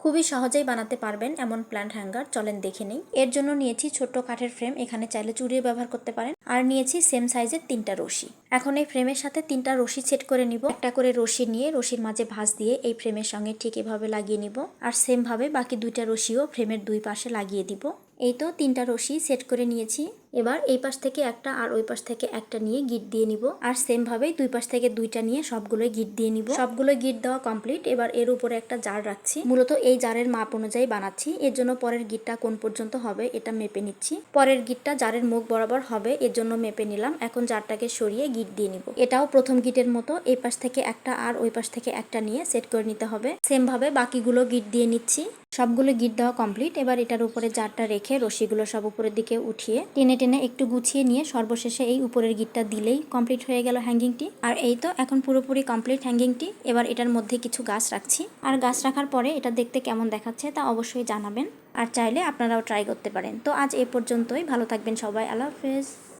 খুবই সহজেই বানাতে পারবেন এমন প্ল্যান্ট হ্যাঙ্গার চলেন দেখে নেই। এর জন্য নিয়েছি ছোট্ট কাঠের ফ্রেম এখানে চাইলে চুড়িও ব্যবহার করতে পারেন। আর নিয়েছি সেম সাইজের তিনটা রশি। এখন এই ফ্রেমের সাথে তিনটা রশি সেট করে নিব। একটা করে রশি নিয়ে রশির মাঝে ভাঁজ দিয়ে এই ফ্রেমের সঙ্গে ঠিক এভাবে লাগিয়ে নিব। আর সেমভাবে বাকি দুইটা রশিও ফ্রেমের দুই পাশে লাগিয়ে দিব। এই তো তিনটা রশি সেট করে নিয়েছি। এবার এই পাশ থেকে একটা আর ওই পাশ থেকে একটা নিয়ে গিট দিয়ে নিব। আর সেম ভাবেই দুই পাশ থেকে দুইটা নিয়ে সবগুলো গিট দিয়ে নিব। সবগুলো গিট দেওয়া কমপ্লিট এবার এর উপরে একটা জার রাখছি। মূলত এই জারের মাপ অনুযায়ী বানাচ্ছি। এর জন্য পরের গিটটা কোন পর্যন্ত হবে এটা মেপে নিচ্ছি। পরের গিটটা জারের মুখ বরাবর হবে, এর জন্য মেপে নিলাম। এখন জারটাকে সরিয়ে গিট দিয়ে নিব। এটাও প্রথম গিটের মতো। এই পাশ থেকে একটা আর ওই পাশ থেকে একটা নিয়ে সেট করে নিতে হবে। সেম ভাবে বাকিগুলো গিট দিয়ে নিচ্ছি। সবগুলো গিট দেওয়া কমপ্লিট এবার এটার উপরে জারটা রেখে রশিগুলো সব উপরের দিকে উঠিয়ে টেনে টেনে একটু গুছিয়ে নিয়ে সর্বশেষে এই উপরের গিটটা দিলেই কমপ্লিট হয়ে গেল হ্যাঙ্গিংটি। আর এই তো এখন পুরোপুরি কমপ্লিট হ্যাঙ্গিংটি। এবার এটার মধ্যে কিছু গাছ রাখছি। আর গাছ রাখার পরে এটা দেখতে কেমন দেখাচ্ছে তা অবশ্যই জানাবেন। আর চাইলে আপনারাও ট্রাই করতে পারেন। তো আজ এ পর্যন্তই। ভালো থাকবেন সবাই। আল্লাহ হাফেজ।